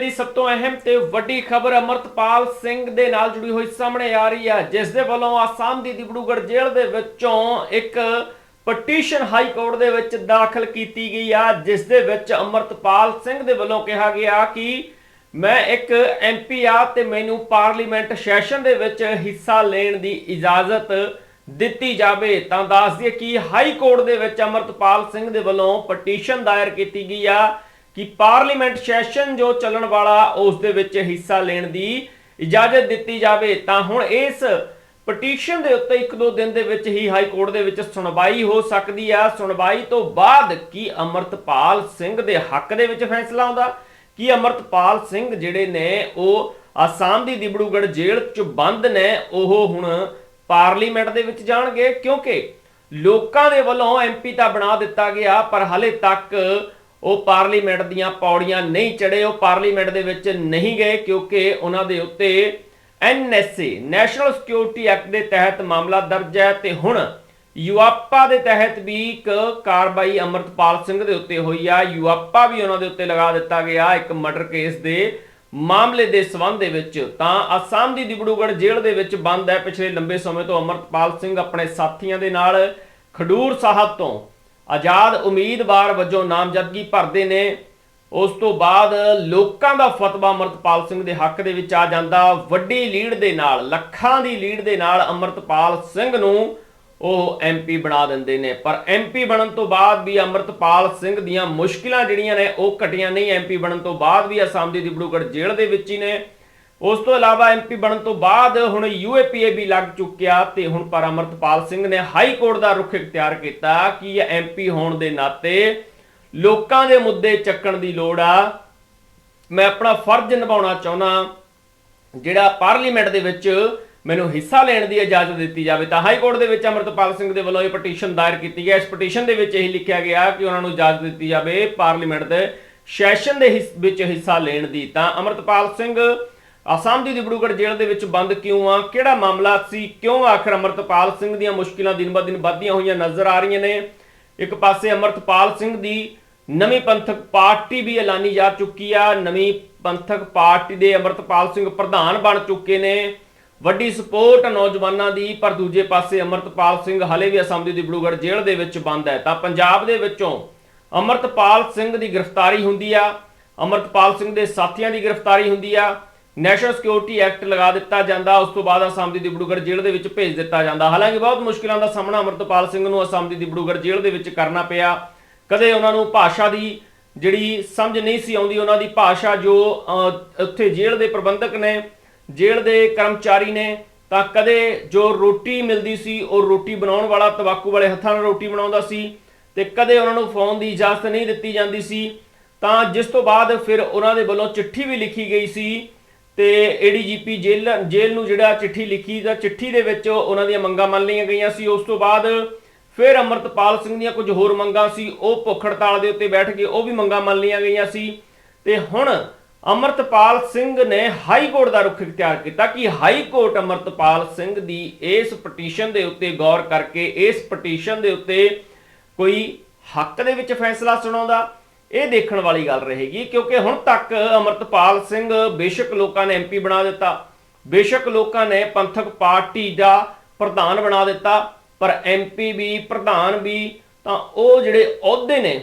ਦੀ ਸਭ ਤੋਂ ਅਹਿਮ ਤੇ ਵੱਡੀ ਖਬਰ ਅਮਰਤਪਾਲ ਸਿੰਘ ਦੇ ਨਾਲ ਜੁੜੀ ਹੋਈ ਸਾਹਮਣੇ ਆ ਰਹੀ ਹੈ, ਜਿਸ ਦੇ ਵੱਲੋਂ ਆਸਾਮ ਦੀ ਦਿਬੜੂਗੜ ਜੇਲ੍ਹ ਦੇ ਵਿੱਚੋਂ ਇੱਕ ਪਟੀਸ਼ਨ ਹਾਈ ਕੋਰਟ ਦੇ ਵਿੱਚ ਦਾਖਲ ਕੀਤੀ ਗਈ ਆ, ਜਿਸ ਦੇ ਵਿੱਚ ਅਮਰਤਪਾਲ ਸਿੰਘ ਦੇ ਵੱਲੋਂ ਕਿਹਾ ਗਿਆ ਕਿ ਮੈਂ ਇੱਕ ਐਮਪੀ ਆ ਤੇ ਮੈਨੂੰ ਪਾਰਲੀਮੈਂਟ ਸੈਸ਼ਨ ਦੇ ਵਿੱਚ ਹਿੱਸਾ ਲੈਣ ਦੀ ਇਜਾਜ਼ਤ ਦਿੱਤੀ ਜਾਵੇ। ਤਾਂ ਦੱਸ ਦਈਏ ਕਿ ਹਾਈ ਕੋਰਟ ਦੇ ਵਿੱਚ ਅਮਰਤਪਾਲ ਸਿੰਘ ਦੇ ਵੱਲੋਂ ਪਟੀਸ਼ਨ ਦਾਇਰ ਕੀਤੀ ਗਈ ਆ। ਕਿ ਪਾਰਲੀਮੈਂਟ ਸੈਸ਼ਨ ਜੋ ਚੱਲਣ ਵਾਲਾ ਉਸ ਦੇ ਵਿੱਚ ਹਿੱਸਾ ਲੈਣ ਦੀ ਇਜਾਜ਼ਤ ਦਿੱਤੀ ਜਾਵੇ, ਤਾਂ ਹੁਣ ਇਸ ਪਟੀਸ਼ਨ ਦੇ ਉੱਤੇ ਇੱਕ ਦੋ ਦਿਨ ਦੇ ਵਿੱਚ ਹੀ ਹਾਈ ਕੋਰਟ ਦੇ ਵਿੱਚ ਸੁਣਵਾਈ ਹੋ ਸਕਦੀ ਆ। ਸੁਣਵਾਈ ਤੋਂ ਬਾਅਦ ਕੀ ਅਮਰਤਪਾਲ ਸਿੰਘ ਦੇ ਹੱਕ ਦੇ ਵਿੱਚ ਫੈਸਲਾ ਆਉਂਦਾ? ਕੀ ਅਮਰਤਪਾਲ ਸਿੰਘ ਜਿਹੜੇ ਨੇ, ਉਹ ਆਸਾਮ ਦੀ ਦਿਬੜੂਗੜ ਜੇਲ੍ਹ 'ਚ ਬੰਦ ਨੇ, ਉਹ ਹੁਣ ਪਾਰਲੀਮੈਂਟ ਦੇ ਵਿੱਚ ਜਾਣਗੇ? ਕਿਉਂਕਿ ਲੋਕਾਂ ਦੇ ਵੱਲੋਂ ਐਮਪੀ ਤਾਂ ਬਣਾ ਦਿੱਤਾ ਗਿਆ, ਪਰ ਹਲੇ ਤੱਕ ਉਹ ਪਾਰਲੀਮੈਂਟ ਦੀਆਂ ਪੌੜੀਆਂ ਨਹੀਂ ਚੜੇ ਉਹ ਪਾਰਲੀਮੈਂਟ ਦੇ ਵਿੱਚ ਨਹੀਂ ਗਏ ਕਿਉਂਕਿ ਉਹਨਾਂ ਦੇ ਉੱਤੇ ਐਨਐਸਏ ਨੈਸ਼ਨਲ ਸਿਕਿਉਰਿਟੀ ਐਕਟ ਦੇ ਤਹਿਤ ਮਾਮਲਾ ਦਰਜ ਹੈ ਤੇ ਹੁਣ ਯੂਆਪਾ ਦੇ ਤਹਿਤ ਵੀ ਇੱਕ ਕਾਰਵਾਈ ਅਮਰਤਪਾਲ ਸਿੰਘ ਦੇ ਉੱਤੇ ਹੋਈ ਆ। ਯੂਆਪਾ ਵੀ ਉਹਨਾਂ ਦੇ ਉੱਤੇ ਲਗਾ ਦਿੱਤਾ ਗਿਆ ਇੱਕ ਮਰਡਰ ਕੇਸ ਦੇ ਮਾਮਲੇ ਦੇ ਸਬੰਧ ਦੇ ਵਿੱਚ। ਤਾਂ ਅਸਾਮ ਦੀ ਦਿਬੜੂਗੜ ਜੇਲ੍ਹ ਦੇ ਵਿੱਚ ਬੰਦ ਹੈ। ਪਿਛਲੇ ਲੰਬੇ ਸਮੇਂ ਤੋਂ ਅਮਰਤਪਾਲ ਸਿੰਘ ਆਪਣੇ ਸਾਥੀਆਂ ਦੇ ਨਾਲ ਖਡੂਰ ਸਾਹਿਬ ਤੋਂ ਆਜ਼ਾਦ ਉਮੀਦਵਾਰ ਵਜੋਂ ਨਾਮਜ਼ਦਗੀ ਭਰਦੇ ਨੇ। ਉਸ ਤੋਂ ਬਾਅਦ ਲੋਕਾਂ ਦਾ ਫਤਵਾ ਅਮਰਤਪਾਲ ਸਿੰਘ ਦੇ ਹੱਕ ਦੇ ਵਿੱਚ ਆ ਜਾਂਦਾ। ਵੱਡੀ ਲੀਡ ਦੇ ਨਾਲ, ਲੱਖਾਂ ਦੀ ਲੀਡ ਦੇ ਨਾਲ ਅਮਰਤਪਾਲ ਸਿੰਘ ਨੂੰ ਉਹ ਐਮਪੀ ਬਣਾ ਦਿੰਦੇ ਨੇ। ਪਰ ਐਮਪੀ ਬਣਨ ਤੋਂ ਬਾਅਦ ਵੀ ਅਮਰਤਪਾਲ ਸਿੰਘ ਦੀਆਂ ਮੁਸ਼ਕਿਲਾਂ ਜਿਹੜੀਆਂ ਨੇ, ਉਹ ਘਟੀਆਂ ਨਹੀਂ। ਐਮਪੀ ਬਣਨ ਤੋਂ ਬਾਅਦ ਵੀ ਅਸਾਮ ਦੀ ਦਿਬੜੂਗੜ ਜੇਲ੍ਹ ਦੇ ਵਿੱਚ ਹੀ ਨੇ। ਉਸ ਤੋਂ ਇਲਾਵਾ ਐਮਪੀ ਬਣਨ ਤੋਂ ਬਾਅਦ ਹੁਣ ਯੂਏਪੀਏ ਵੀ ਲੱਗ ਚੁੱਕਿਆ ਤੇ ਹੁਣ ਪਰ ਅਮਰਤਪਾਲ ਸਿੰਘ ਨੇ ਹਾਈ ਕੋਰਟ ਦਾ ਰੁਖ ਇਖਤਿਆਰ ਕੀਤਾ ਕਿ ਐਮਪੀ ਹੋਣ ਦੇ ਨਾਤੇ ਲੋਕਾਂ ਦੇ ਮੁੱਦੇ ਚੱਕਣ ਦੀ ਲੋੜ ਆ। ਮੈਂ ਆਪਣਾ ਫਰਜ਼ ਨਿਭਾਉਣਾ ਚਾਹੁੰਦਾ ਜਿਹੜਾ ਪਾਰਲੀਮੈਂਟ ਦੇ ਵਿੱਚ ਮੈਨੂੰ ਹਿੱਸਾ ਲੈਣ ਦੀ ਇਜਾਜ਼ਤ ਦਿੱਤੀ ਜਾਵੇ, ਤਾਂ ਹਾਈ ਕੋਰਟ ਦੇ ਵਿੱਚ ਅਮਰਤਪਾਲ ਸਿੰਘ ਦੇ ਵੱਲੋਂ ਇਹ ਪਟੀਸ਼ਨ ਦਾਇਰ ਕੀਤੀ ਗਈ ਇਸ ਪਟੀਸ਼ਨ ਦੇ ਵਿੱਚ ਇਹ ਲਿਖਿਆ ਗਿਆ ਕਿ ਉਹਨਾਂ ਨੂੰ ਇਜਾਜ਼ਤ ਦਿੱਤੀ ਜਾਵੇ ਪਾਰਲੀਮੈਂਟ ਦੇ ਸੈਸ਼ਨ ਦੇ ਹਿੱਸ- ਵਿੱਚ ਹਿੱਸਾ ਲੈਣ ਦੀ, ਤਾਂ ਅਮਰਤਪਾਲ ਸਿੰਘ ਅਸਾਮ ਦੀ ਦਿਬੜੂਗੜ ਜੇਲ੍ਹ ਦੇ ਵਿੱਚ ਬੰਦ ਕਿਉਂ ਆ? ਕਿਹੜਾ ਮਾਮਲਾ ਸੀ? ਕਿਉਂ ਆਖਰ ਅਮਰਤਪਾਲ ਸਿੰਘ ਦੀਆਂ ਮੁਸ਼ਕਿਲਾਂ ਦਿਨ ਬ ਦਿਨ ਵੱਧਦੀਆਂ ਹੋਈਆਂ ਨਜ਼ਰ ਆ ਰਹੀਆਂ ਨੇ? ਇੱਕ ਪਾਸੇ ਅਮਰਤਪਾਲ ਸਿੰਘ ਦੀ ਨਵੀਂ ਪੰਥਕ ਪਾਰਟੀ ਵੀ ਐਲਾਨੀ ਜਾ ਚੁੱਕੀ ਆ। ਨਵੀਂ ਪੰਥਕ ਪਾਰਟੀ ਦੇ ਅਮਰਤਪਾਲ ਸਿੰਘ ਪ੍ਰਧਾਨ ਬਣ ਚੁੱਕੇ ਨੇ। ਵੱਡੀ ਸਪੋਰਟ ਨੌਜਵਾਨਾਂ ਦੀ, ਪਰ ਦੂਜੇ ਪਾਸੇ ਅਮਰਤਪਾਲ ਸਿੰਘ ਹਲੇ ਵੀ ਅਸਾਮ ਦੀ ਦਿਬੜੂਗੜ ਜੇਲ੍ਹ ਦੇ ਵਿੱਚ ਬੰਦ ਹੈ। ਤਾਂ ਪੰਜਾਬ ਦੇ ਵਿੱਚੋਂ ਅਮਰਤਪਾਲ ਸਿੰਘ ਦੀ ਗ੍ਰਿਫਤਾਰੀ ਹੁੰਦੀ ਆ। ਅਮਰਤਪਾਲ ਸਿੰਘ ਦੇ ਸਾਥੀਆਂ ਦੀ ਗ੍ਰਿਫਤਾਰੀ ਹੁੰਦੀ ਆ। ਨੈਸ਼ਨਲ ਸਿਕਿਉਰਿਟੀ ਐਕਟ ਲਗਾ ਦਿੱਤਾ ਜਾਂਦਾ, ਉਸ ਤੋਂ ਬਾਅਦ ਅਸਾਮ ਦੀ ਦਿਬੜੂਗੜ ਜੇਲ੍ਹ ਦੇ ਵਿੱਚ ਭੇਜ ਦਿੱਤਾ ਜਾਂਦਾ। ਹਾਲਾਂਕਿ ਬਹੁਤ ਮੁਸ਼ਕਿਲਾਂ ਦਾ ਸਾਹਮਣਾ ਅਮਰਤਪਾਲ ਸਿੰਘ ਨੂੰ ਅਸਾਮ ਦੀ ਦਿਬੜੂਗੜ ਜੇਲ੍ਹ ਦੇ ਵਿੱਚ ਕਰਨਾ ਪਿਆ। ਕਦੇ ਉਹਨਾਂ ਨੂੰ ਭਾਸ਼ਾ ਦੀ ਜਿਹੜੀ ਸਮਝ ਨਹੀਂ ਸੀ ਆਉਂਦੀ, ਉਹਨਾਂ ਦੀ ਭਾਸ਼ਾ ਜੋ ਉੱਥੇ ਜੇਲ੍ਹ ਦੇ ਪ੍ਰਬੰਧਕ ਨੇ, ਜੇਲ੍ਹ ਦੇ ਕਰਮਚਾਰੀ ਨੇ, ਤਾਂ ਕਦੇ ਜੋ ਰੋਟੀ ਮਿਲਦੀ ਸੀ, ਉਹ ਰੋਟੀ ਬਣਾਉਣ ਵਾਲਾ, ਤਬਾਕੂ ਵਾਲੇ ਹੱਥਾਂ ਨਾਲ ਰੋਟੀ ਬਣਾਉਂਦਾ ਸੀ ਤੇ ਕਦੇ ਉਹਨਾਂ ਨੂੰ ਫੋਨ ਦੀ ਇਜਾਜ਼ਤ ਨਹੀਂ ਦਿੱਤੀ ਜਾਂਦੀ ਸੀ। ਤਾਂ ਜਿਸ ਤੋਂ ਬਾਅਦ ਫਿਰ ਉਹਨਾਂ ਦੇ ਵੱਲੋਂ ਚਿੱਠੀ ਵੀ ਲਿਖੀ ਗਈ ਸੀ ਤੇ ਏਡੀਜੀਪੀ ਜੇਲ੍ਹ ਜੇਲ੍ਹ ਨੂੰ ਜਿਹੜਾ ਚਿੱਠੀ ਲਿਖੀ ਤਾਂ ਚਿੱਠੀ ਦੇ ਵਿੱਚ ਉਹਨਾਂ ਦੀਆਂ ਮੰਗਾਂ ਮੰਨ ਲਈਆਂ ਗਈਆਂ ਸੀ। ਉਸ ਤੋਂ ਬਾਅਦ ਫਿਰ ਅਮਰਤਪਾਲ ਸਿੰਘ ਦੀਆਂ ਕੁਝ ਹੋਰ ਮੰਗਾਂ ਸੀ। ਉਹ ਭੁੱਖ ਹੜਤਾਲ ਦੇ ਉੱਤੇ ਬੈਠ ਕੇ ਉਹ ਵੀ ਮੰਗਾਂ ਮੰਨ ਲਈਆਂ ਗਈਆਂ ਸੀ। ਤੇ ਹੁਣ ਅਮਰਤਪਾਲ ਸਿੰਘ ਨੇ ਹਾਈ ਕੋਰਟ ਦਾ ਰੁਖ ਇਖਤਿਆਰ ਕੀਤਾ ਕਿ ਹਾਈ ਕੋਰਟ ਅਮਰਤਪਾਲ ਸਿੰਘ ਦੀ ਇਸ ਪਟੀਸ਼ਨ ਦੇ ਉੱਤੇ ਗੌਰ ਕਰਕੇ ਇਸ ਪਟੀਸ਼ਨ ਦੇ ਉੱਤੇ ਕੋਈ ਹੱਕ ਦੇ ਵਿੱਚ ਫੈਸਲਾ ਸੁਣਾਉਂਦਾ। ਇਹ ਦੇਖਣ ਵਾਲੀ ਗੱਲ ਰਹੇਗੀ, ਕਿਉਂਕਿ ਹੁਣ ਤੱਕ ਅਮਰਤਪਾਲ ਸਿੰਘ ਬੇਸ਼ੱਕ ਲੋਕਾਂ ਨੇ ਐਮਪੀ ਬਣਾ ਦਿੱਤਾ, ਬੇਸ਼ੱਕ ਲੋਕਾਂ ਨੇ ਪੰਥਕ ਪਾਰਟੀ ਦਾ ਪ੍ਰਧਾਨ ਬਣਾ ਦਿੱਤਾ, ਪਰ ਐਮਪੀ ਵੀ, ਪ੍ਰਧਾਨ ਵੀ, ਤਾਂ ਉਹ ਜਿਹੜੇ ਅਹੁਦੇ ਨੇ,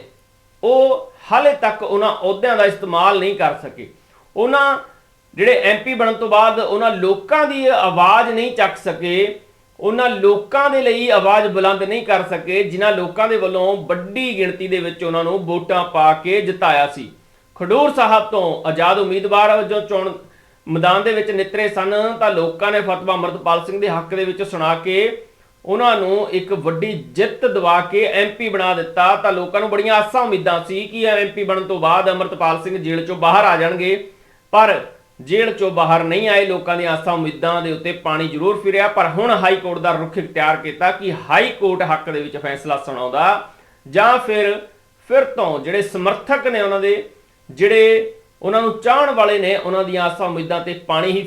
ਉਹ ਹਾਲੇ ਤੱਕ ਉਹਨਾਂ ਅਹੁਦਿਆਂ ਦਾ ਇਸਤੇਮਾਲ ਨਹੀਂ ਕਰ ਸਕੇ। ਉਹਨਾਂ ਜਿਹੜੇ ਐਮਪੀ ਬਣਨ ਤੋਂ ਬਾਅਦ ਉਹਨਾਂ ਲੋਕਾਂ ਦੀ ਆਵਾਜ਼ ਨਹੀਂ ਚੱਕ ਸਕੇ ਉਹਨਾਂ ਲੋਕਾਂ ਦੇ ਲਈ ਆਵਾਜ਼ ਬੁਲੰਦ ਨਹੀਂ ਕਰ ਸਕੇ, ਜਿਨ੍ਹਾਂ ਲੋਕਾਂ ਦੇ ਵੱਲੋਂ ਵੱਡੀ ਗਿਣਤੀ ਦੇ ਵਿੱਚ ਉਹਨਾਂ ਨੂੰ ਵੋਟਾਂ ਪਾ ਕੇ ਜਿਤਾਇਆ ਸੀ। ਖਡੂਰ ਸਾਹਿਬ ਤੋਂ ਆਜ਼ਾਦ ਉਮੀਦਵਾਰ ਵਜੋਂ ਚੋਣ ਮੈਦਾਨ ਦੇ ਵਿੱਚ ਨਿਤਰੇ ਸਨ, ਤਾਂ ਲੋਕਾਂ ਨੇ ਫਤਵਾ ਅਮਰਤਪਾਲ ਸਿੰਘ ਦੇ ਹੱਕ ਦੇ ਵਿੱਚ ਸੁਣਾ ਕੇ ਉਹਨਾਂ ਨੂੰ ਇੱਕ ਵੱਡੀ ਜਿੱਤ ਦਿਵਾ ਕੇ ਐਮਪੀ ਬਣਾ ਦਿੱਤਾ। ਤਾਂ ਲੋਕਾਂ ਨੂੰ ਬੜੀਆਂ ਆਸਾਂ ਉਮੀਦਾਂ ਸੀ ਕਿ ਐਮਪੀ ਬਣਨ ਤੋਂ ਬਾਅਦ ਅਮਰਤਪਾਲ ਸਿੰਘ ਜੇਲ੍ਹ ਚੋਂ ਬਾਹਰ ਆ ਜਾਣਗੇ। ਪਰ ਜੇਲ੍ਹ ਚੋਂ ਬਾਹਰ ਨਹੀਂ ਆਏ ਲੋਕਾਂ ਦੀਆਂ ਆਸਾਂ ਉਮੀਦਾਂ ਦੇ ਉੱਤੇ ਪਾਣੀ ਜ਼ਰੂਰ ਫਿਰਿਆ, ਪਰ ਹੁਣ ਹਾਈ ਕੋਰਟ ਦਾ ਰੁਖ ਇਖਤਿਆਰ ਕੀਤਾ ਕਿ ਹਾਈ ਕੋਰਟ ਹੱਕ ਦੇ ਵਿੱਚ ਫੈਸਲਾ ਸੁਣਾਉਂਦਾ ਜਾਂ ਫਿਰ ਫਿਰ ਤੋਂ ਜਿਹੜੇ ਸਮਰਥਕ ਨੇ ਉਹਨਾਂ ਦੇ, ਜਿਹੜੇ ਉਹਨਾਂ ਨੂੰ ਚਾਹਣ ਵਾਲੇ ਨੇ ਉਹਨਾਂ ਦੀਆਂ ਆਸਾਂ ਉਮੀਦਾਂ ਤੇ ਪਾਣੀ ਹੀ